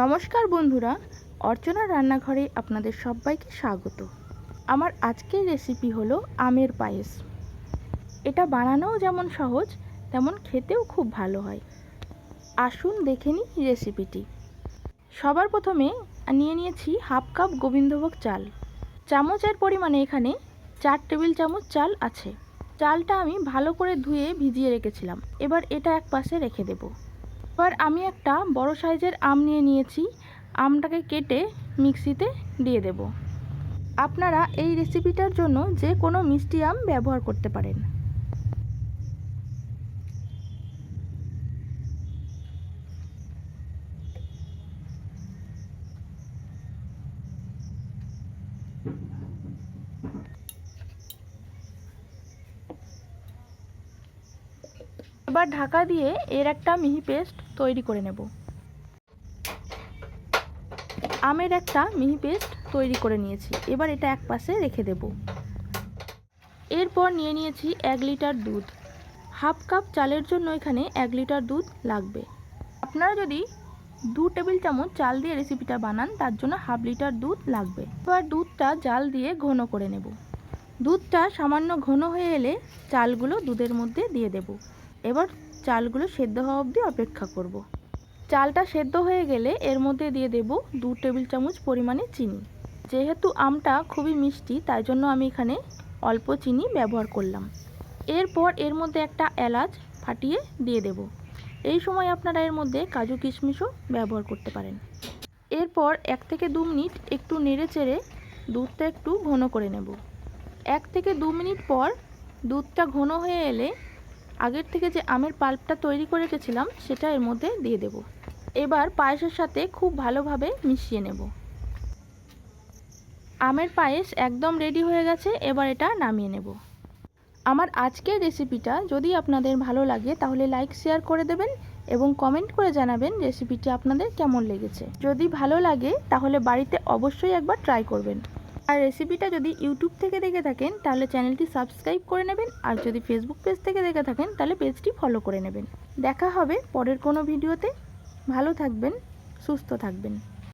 নমস্কার বন্ধুরা অর্চনা রান্নাঘরে আপনাদের সবাইকে স্বাগত। আমার আজকের রেসিপি হলো আমের পায়েস। এটা বানানোও যেমন সহজ, তেমন খেতেও খুব ভালো হয়। আসুন দেখে নিই রেসিপিটি সবার প্রথমে নিয়ে নিয়েছি হাফ কাপ গোবিন্দভোগ চাল। চামচের পরিমাণে এখানে চার টেবিল চামচ চাল আছে। চালটা আমি ভালো করে ধুয়ে ভিজিয়ে রেখেছিলাম। এবার এটা এক পাশে রেখে দেবো। এবার আমি একটা বড় সাইজের আম নিয়ে নিয়েছি। আমটাকে কেটে মিক্সিতে দিয়ে দেব। আপনারা এই রেসিপিটার জন্য যে কোনো মিষ্টি আম ব্যবহার করতে পারেন। এবার ঢাকা দিয়ে এর একটা মিহি পেস্ট তৈরি করে নেব। আমের একটা মিহি পেস্ট তৈরি করে নিয়েছি। এবার এটা এক পাশে রেখে দেব। এরপর নিয়ে নিয়েছি এক লিটার দুধ। হাফ কাপ চালের জন্য এখানে এক লিটার দুধ লাগবে। আপনারা যদি দু টেবিল চামচ চাল দিয়ে রেসিপিটা বানান, তার জন্য হাফ লিটার দুধ লাগবে। এবার দুধটা জাল দিয়ে ঘন করে নেব। দুধটা সামান্য ঘন হয়ে এলে চালগুলো দুধের মধ্যে দিয়ে দেব। এবার চালগুলো সেদ্ধ হওয়া অবধি অপেক্ষা করব। চালটা সেদ্ধ হয়ে গেলে এর মধ্যে দিয়ে দেব দু টেবিল চামচ পরিমাণে চিনি। যেহেতু আমটা খুবই মিষ্টি, তাই জন্য আমি এখানে অল্প চিনি ব্যবহার করলাম। এরপর এর মধ্যে একটা এলাচ ফাটিয়ে দিয়ে দেব। এই সময় আপনারা এর মধ্যে কাজু কিশমিশও ব্যবহার করতে পারেন। এরপর এক থেকে দু মিনিট একটু নেড়ে চেড়ে দুধটা একটু ঘন করে নেব। এক থেকে দু মিনিট পর দুধটা ঘন হয়ে এলে আগের থেকে যে আমের পাল্পটা তৈরি করে রেখেছিলাম, সেটা এর মধ্যে দিয়ে দেব। এবার পায়েসের সাথে খুব ভালোভাবে মিশিয়ে নেব। আমের পায়েস একদম রেডি হয়ে গেছে, এবার এটা নামিয়ে নেব। আমার আজকের রেসিপিটা যদি আপনাদের ভালো লাগে, তাহলে লাইক শেয়ার করে দেবেন এবং কমেন্ট করে জানাবেন রেসিপিটি আপনাদের কেমন লেগেছে। যদি ভালো লাগে, তাহলে বাড়িতে অবশ্যই একবার ট্রাই করবেন। আর রেসিপিটা যদি ইউটিউব থেকে দেখে থাকেন, তাহলে চ্যানেলটি সাবস্ক্রাইব করে নেবেন। আর যদি ফেসবুক পেজ থেকে দেখে থাকেন, তাহলে পেজটি ফলো করে নেবেন। দেখা হবে পরের কোনো ভিডিওতে ভালো থাকবেন, সুস্থ থাকবেন।